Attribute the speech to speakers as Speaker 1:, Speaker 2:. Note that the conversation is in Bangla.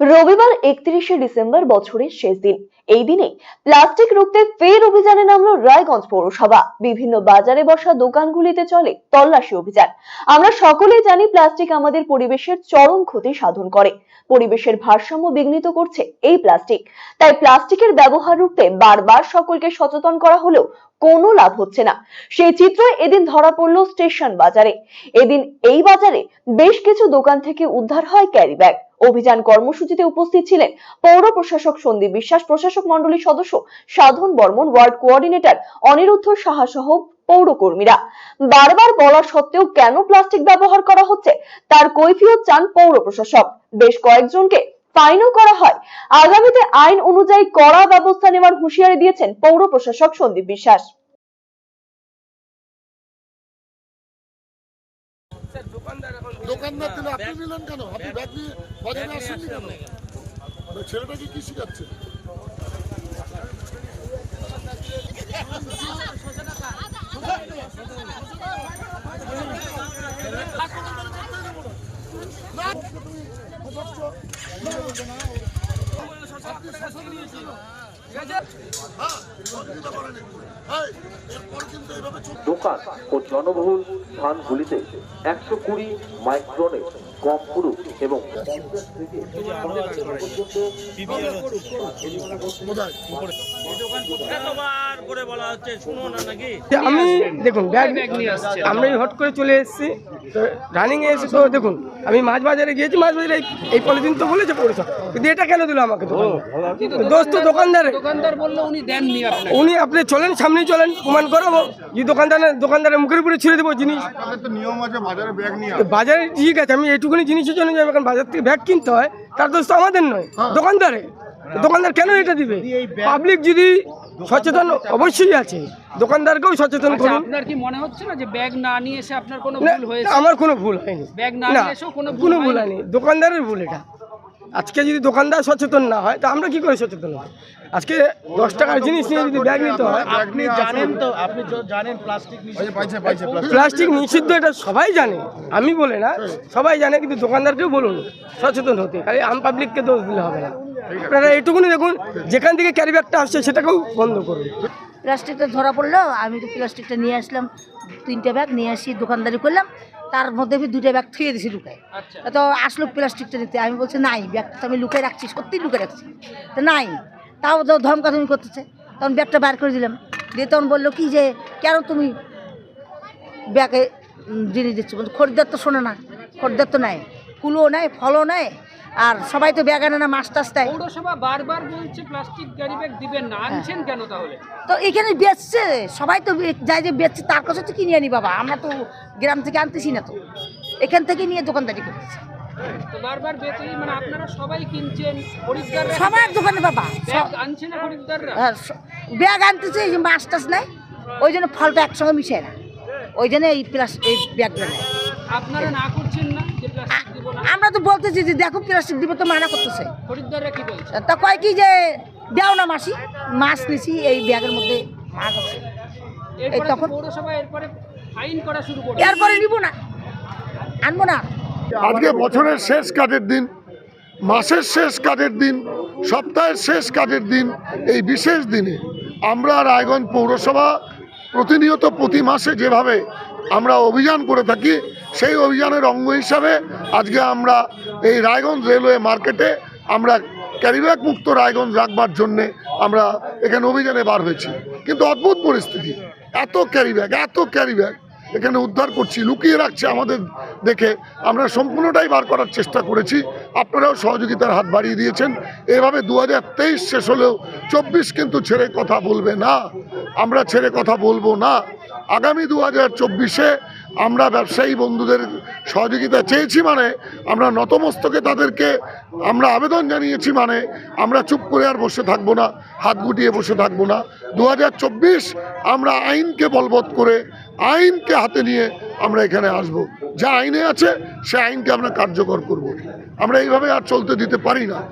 Speaker 1: রবিবার একত্রিশে ডিসেম্বর বছরের শেষ দিন। এই দিনে প্লাস্টিক রুখতে ফের অভিযানে নামলো রায়গঞ্জ পৌরসভা। বিভিন্ন বাজারে বসা দোকানগুলিতে চলে তল্লাশি অভিযান। আমরা সকলেই জানি প্লাস্টিক আমাদের পরিবেশের চরম ক্ষতি সাধন করে। পরিবেশের ভারসাম্য বিঘ্নিত করছে এই প্লাস্টিক। তাই প্লাস্টিকের ব্যবহার রুখতে বারবার সকলকে সচেতন করা হলেও কোনো লাভ হচ্ছে না। সেই চিত্র এদিন ধরা পড়ল স্টেশন বাজারে। এদিন এই বাজারে বেশ কিছু দোকান থেকে উদ্ধার হয় ক্যারি ব্যাগ। অভিযান কর্মসূচিতে উপস্থিত ছিলেন পৌর প্রশাসক সন্দীপ বিশ্বাস, প্রশাসক মন্ডলীর সদস্য সাধন বর্মন, ওয়ার্ড কোঅর্ডিনেটর অনিরুদ্ধ সাহা সহ পৌর কর্মীরা বারবার বলা সত্ত্বেও কেন প্লাস্টিক ব্যবহার করা হচ্ছে? তার কৈফিয়ত চান পৌর প্রশাসক। বেশ কয়েকজনকে ফাইনও করা হয়। আগামীতে আইন অনুযায়ী কড়া ব্যবস্থা নেওয়ার হুঁশিয়ারি দিয়েছেন পৌর প্রশাসক সন্দীপ বিশ্বাস।
Speaker 2: দোকানদার দিলে আপনি নিলেন কেন? আপনি ব্যাগ নিয়ে বাজারে আসেননি কেন? মানে ছেলেটাকে কি শিখাচ্ছে? কিন্তু এইভাবে চলবে
Speaker 3: দোকান ও জনবহুল স্থানগুলিতে একশো কুড়ি মাইক্রনে এবং
Speaker 4: আমি দেখুন ব্যাগ আমরা হট করে চলে এসেছি তো রানিং এসে তো দেখুন আমি মাছ বাজারে গিয়েছি মাছ বাজারে এই- পলিথিন তো বলেছে পরিষদ কিন্তু এটা কেন দিল আমাকে দোস্ত দোকানদার
Speaker 5: দোকানদার বলল উনি দেননি
Speaker 4: উনি আপনি চলেন সামনেই চলেন প্রমাণ করাবো যে দোকানদার দোকানদারের মুখের উপরে ছেড়ে দেবো জিনিস।
Speaker 2: তো বাজারে ব্যাগ নিয়ে
Speaker 4: তো বাজারে ঠিক আছে আমি এইটুকুনি জিনিসের জন্য যে এখন বাজার থেকে ব্যাগ কিনতে হয় তার দোষ তো আমাদের নয় দোকানদারে দোকানদার কেন এটা দিবে? পাবলিক যদি সচেতন অবশ্যই আছে দোকানদারকেও সচেতন
Speaker 5: আচ্ছা
Speaker 4: করুন।
Speaker 5: আপনার কি মনে হচ্ছে না যে ব্যাগ না নিয়ে এসে আপনার কোনো ভুল হয়েছে?
Speaker 4: আমার কোনো ভুল হয়নি।
Speaker 5: ব্যাগ না
Speaker 4: না
Speaker 5: নিয়ে এসেও কোনো ভুল? হয়নি
Speaker 4: দোকানদারের ভুল এটা। আজকে যদি দোকানদার সচেতন না হয় তা আমরা কি করে সচেতন হব? আজকে দশ টাকার জিনিস নিয়ে যদি ব্যাগ নিতে হয়
Speaker 2: আপনি জানেন তো আপনি জানেন প্লাস্টিক।
Speaker 4: প্লাস্টিক নিষিদ্ধ এটা সবাই জানে। আমি বলে না সবাই জানে কিন্তু দোকানদারকেও বলুন সচেতন হতে। খালি আম পাবলিককে দোষ দিলে হবে না। আপনারা এইটুকুনি দেখুন যেখান থেকে ক্যারি ব্যাগটা আসছে সেটাকেও বন্ধ করুন।
Speaker 6: প্লাস্টিকটা ধরা পড়ল আমি তো প্লাস্টিকটা নিয়ে আসলাম তিনটে ব্যাগ নিয়ে আসি দোকানদারি করলাম তার মধ্যে আমি দুটো ব্যাগ থুয়ে দিছি লুকায়।
Speaker 5: আচ্ছা।
Speaker 6: তো আসলো প্লাস্টিকটা নিতে। আমি বলছি নাই ব্যাগটা তো আমি লুকায় রাখছি সত্যিই লুকায় রাখছি। তো নাই তাও তো ধমকা ধমি করতেছে। তখন ব্যাগটা বার করে দিলাম। দিয়ে তখন বলল কি যে কেন তুমি ব্যাগে জিনিস দিচ্ছ? বলছি খরিদ্দার তো শোনে না। খরিদ্দার তো নেয় কুলো নেয় ফলও নেয় আর সবাই তো ব্যাগ আনে না মাছ টাছ দেয়।
Speaker 5: পৌরসভা বারবার বলছে প্লাস্টিক ক্যারি ব্যাগ দিবেন না আনছেন কেন তাহলে?
Speaker 6: তো এখানে বেচছে সবাই তো যাই যে বেচছে তার কাছে তো কিনে আনি বাবা আমরা তো গ্রাম থেকে আনতেছি না তো। এখান থেকে নিয়ে দোকানদারি করতেছি।
Speaker 5: বারবার মানে আপনারা সবাই কিনছেন খরিদ্দাররা
Speaker 6: সবার দোকানে বাবা
Speaker 5: ব্যাগ আনছে না খরিদ্দাররা?
Speaker 6: ব্যাগ আনতেছে এই যে মাছ টাছ নেয় ওই জন্য ফলটা একসঙ্গে না। ওই জন্য এই প্লাস এই ব্যাগটা নেয়।
Speaker 5: আপনারা না করছেন না যে প্লাস্টিক দিব না
Speaker 6: আমরা তো বলতেছি যে দেখো প্লাস্টিক দিব তো মানা করতেছে। তা কয় কি যে দেও না মাসি মাছ নিছি এই ব্যাগের মধ্যে মাছ আছে। তখন-
Speaker 5: পৌরসভা এরপরে ফাইন করা শুরু করবে
Speaker 6: এরপরে নিব না আনব না।
Speaker 2: আজকে বছরের শেষ কাজের দিন মাসের শেষ কাজের দিন সপ্তাহের শেষ কাজের দিন এই বিশেষ দিনে আমরা রায়গঞ্জ পৌরসভা প্রতিনিয়ত প্রতি মাসে যেভাবে আমরা অভিযান করে থাকি সেই অভিযানের অঙ্গ হিসাবে আজকে আমরা এই রায়গঞ্জ রেলওয়ে মার্কেটে আমরা ক্যারিব্যাগ মুক্ত রায়গঞ্জ রাখবার জন্যে আমরা এখানে অভিযানে বার হয়েছি। কিন্তু অদ্ভুত পরিস্থিতি। এত ক্যারিব্যাগ এত ক্যারিব্যাগ এখানে উদ্ধার করছি, লুকিয়ে রাখছে আমাদের দেখে। আমরা সম্পূর্ণটাই বার করার চেষ্টা করেছি। আপনারাও সহযোগিতার হাত বাড়িয়ে দিয়েছেন। এভাবে দু হাজার তেইশ শেষ হলেও চব্বিশ কিন্তু ছেড়ে কথা বলবে না। আমরা ছেড়ে কথা বলব না। আগামী দু হাজার চব্বিশে আমরা ব্যবসায়ী বন্ধুদের সহযোগিতা চেয়েছি মানে আমরা নতমস্তকে তাদেরকে আমরা আবেদন জানিয়েছি মানে আমরা চুপ করে আর বসে থাকব না, হাত গুটিয়ে বসে থাকব না। দু হাজার চব্বিশ আমরা আইনকে বলবৎ করে, আইনকে হাতে নিয়ে আমরা এখানে আসব। যা আইনে আছে, সে আইনকে আমরা কার্যকর করব। আমরা এইভাবে আর চলতে দিতে পারি না।